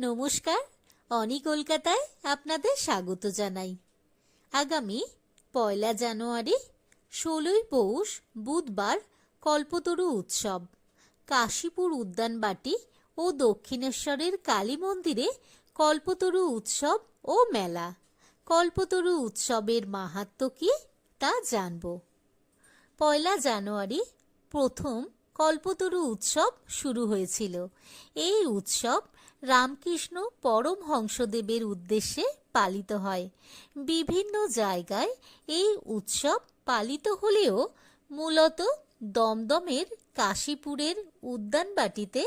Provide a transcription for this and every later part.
নমস্কার, অনি কলকাতায় আপনাদের স্বাগত জানাই। আগামী পয়লা জানুয়ারি, ষোলোই পৌষ, বুধবার কল্পতরু উৎসব। কাশীপুর উদ্যানবাটি ও দক্ষিণেশ্বরের কালী মন্দিরে কল্পতরু উৎসব ও মেলা। কল্পতরু উৎসবের মাহাত্ম্য কী তা জানব। পয়লা জানুয়ারি প্রথম কল্পতরু উৎসব শুরু হয়েছিল। এই উৎসব রামকৃষ্ণ পরমহংসদেবের উদ্দেশ্যে পালিত হয়। বিভিন্ন জায়গায় এই উৎসব পালিত হলেও মূলত দমদমের কাশীপুরের উদ্যানবাটিতে,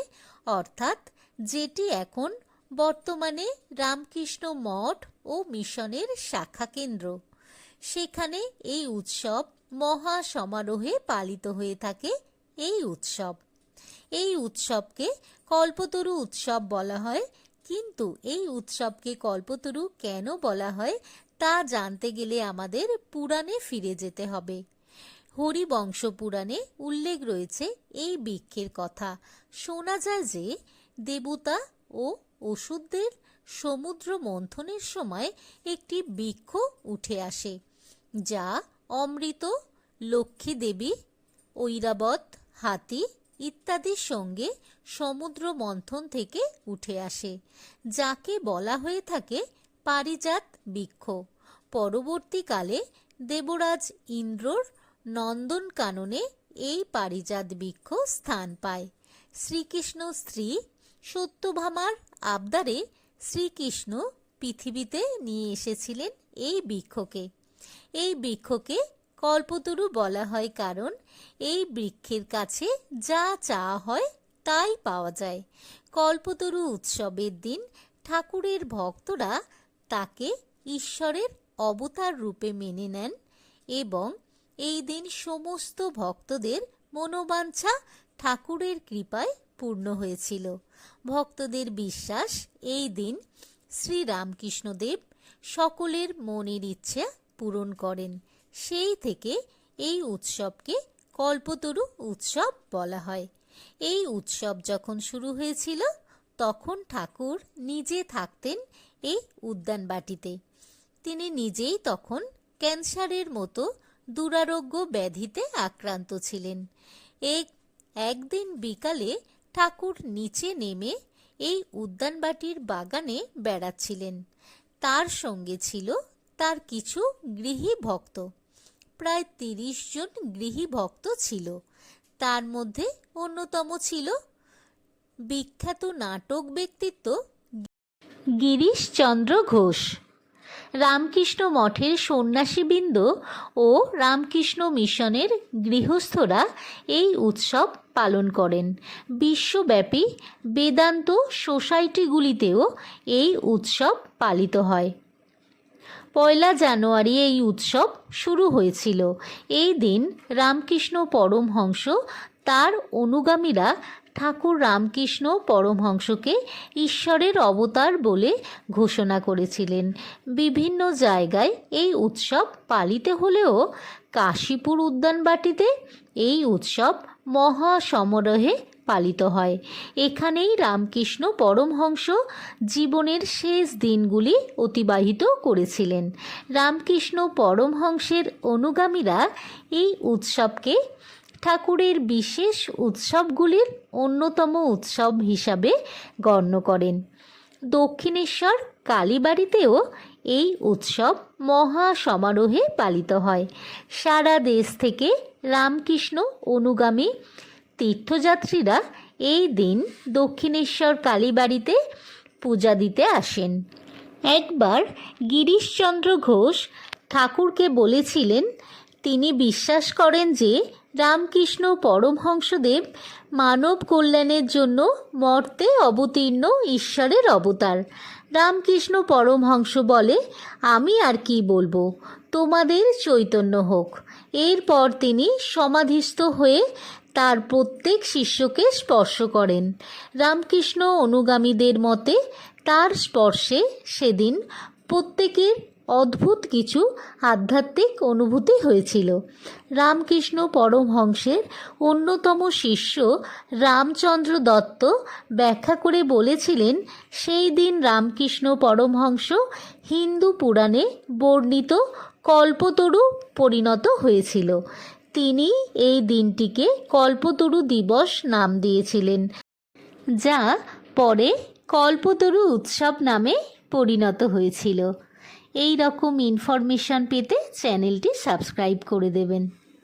অর্থাৎ যেটি এখন বর্তমানে রামকৃষ্ণ মঠ ও মিশনের শাখা কেন্দ্র। সেখানে এই উৎসব মহা সমারোহে পালিত হয়ে থাকে এই উৎসব। এই উৎসবকে কল্পতরু উৎসব বলা হয়। কিন্তু এই উৎসবকে কল্পতরু কেন বলা হয়, তা জানতে গেলে আমাদের পুরাণে ফিরে যেতে হবে। হরিবংশ পুরাণে উল্লেখ রয়েছে এই বৃক্ষের কথা। শোনা যায় যে দেবতা ও ওষুধদের সমুদ্র মন্থনের সময় একটি বৃক্ষ উঠে আসে, যা অমৃত, লক্ষ্মী দেবী, ঐরাবত, হাতি ইত্যাদির সঙ্গে সমুদ্র মন্থন থেকে উঠে আসে, যাকে বলা হয়ে থাকে পারিজাত বৃক্ষ। পরবর্তীকালে দেবরাজ ইন্দ্রর নন্দন কাননে এই পারিজাত বৃক্ষ স্থান পায়। শ্রীকৃষ্ণ স্ত্রী সত্যভামার আবদারে শ্রীকৃষ্ণ পৃথিবীতে নিয়ে এসেছিলেন এই বৃক্ষকে। এই বৃক্ষকে কল্পতরু বলা হয় কারণ এই বৃক্ষের কাছে যা চাওয়া হয় তাই পাওয়া যায়। কল্পতরু উৎসবের দিন ঠাকুরের ভক্তরা তাকে ঈশ্বরের অবতার রূপে মেনে নেন এবং এই দিন সমস্ত ভক্তদের মনোবাঞ্ছা ঠাকুরের কৃপায় পূর্ণ হয়েছিল। ভক্তদের বিশ্বাস, এই দিন শ্রীরামকৃষ্ণদেব সকলের মনের ইচ্ছা পূরণ করেন। সেই থেকে এই উৎসবকে কল্পতরু উৎসব বলা হয়। এই উৎসব যখন শুরু হয়েছিল, তখন ঠাকুর নিজে থাকতেন এই উদ্যানবাটিতে তিনি নিজেই তখন ক্যান্সারের মতো দুরারোগ্য ব্যাধিতে আক্রান্ত ছিলেন। এক, একদিন বিকালে ঠাকুর নিচে নেমে এই উদ্যানবাটির বাগানে বেড়াচ্ছিলেন। তার সঙ্গে ছিল তার কিছু গৃহী ভক্ত। প্রায় তিরিশ জন গৃহী ভক্ত ছিল। তার মধ্যে অন্যতম ছিল বিখ্যাত নাটক ব্যক্তিত্ব গিরিশচন্দ্র ঘোষ। রামকৃষ্ণ মঠের সন্ন্যাসীবৃন্দ ও রামকৃষ্ণ মিশনের গৃহস্থরা এই উৎসব পালন করেন। বিশ্বব্যাপী বেদান্ত সোসাইটিগুলিতেও এই উৎসব পালিত হয়। পয়লা জানুয়ারি এই উৎসব শুরু হয়েছিল। এই দিন রামকৃষ্ণ পরমহংস তার অনুগামীরা ঠাকুর রামকৃষ্ণ পরমহংসকে ঈশ্বরের অবতার বলে ঘোষণা করেছিলেন। বিভিন্ন জায়গায় এই উৎসব পালিত হলেও কাশীপুর উদ্যানবাটিতে এই উৎসব মহা সমারোহে পালিত হয়। এখানেই রামকৃষ্ণ পরমহংস জীবনের শেষ দিনগুলি অতিবাহিত করেছিলেন। রামকৃষ্ণ পরমহংসের অনুগামীরা এই উৎসবকে ঠাকুরের বিশেষ উৎসবগুলির অন্যতম উৎসব হিসাবে গণ্য করেন। দক্ষিণেশ্বর কালীবাড়িতেও এই উৎসব মহা সমারোহে পালিত হয়। সারা দেশ থেকে রামকৃষ্ণ অনুগামী তীর্থযাত্রীরা এই দিন দক্ষিণেশ্বর কালীবাড়িতে পূজা দিতে আসেন। একবার গিরিশচন্দ্র ঘোষ ঠাকুরকে বলেছিলেন, তিনি বিশ্বাস করেন যে রামকৃষ্ণ পরমহংসদেব মানব কল্যাণের জন্য মর্তে অবতীর্ণ ঈশ্বরের অবতার। রামকৃষ্ণ পরমহংস বলে, আমি আর কি বলব? তোমাদের চৈতন্য হোক। এরপর তিনি সমাধিস্থ হয়ে তার প্রত্যেক শিষ্যকে স্পর্শ করেন। রামকৃষ্ণ অনুগামীদের মতে তার স্পর্শে সেদিন প্রত্যেকের অদ্ভুত কিছু আধ্যাত্মিক অনুভূতি হয়েছিল। রামকৃষ্ণ পরমহংসের অন্যতম শিষ্য রামচন্দ্র দত্ত ব্যাখ্যা করে বলেছিলেন, সেই দিন রামকৃষ্ণ পরমহংস হিন্দু পুরাণে বর্ণিত কল্পতরু পরিণত হয়েছিল। তিনি এই দিনটিকে কল্পতরু দিবস নাম দিয়েছিলেন, যা পরে কল্পতরু উৎসব নামে পরিণত হয়েছিল। এই রকম ইনফরমেশন পেতে চ্যানেলটি সাবস্ক্রাইব করে দেবেন।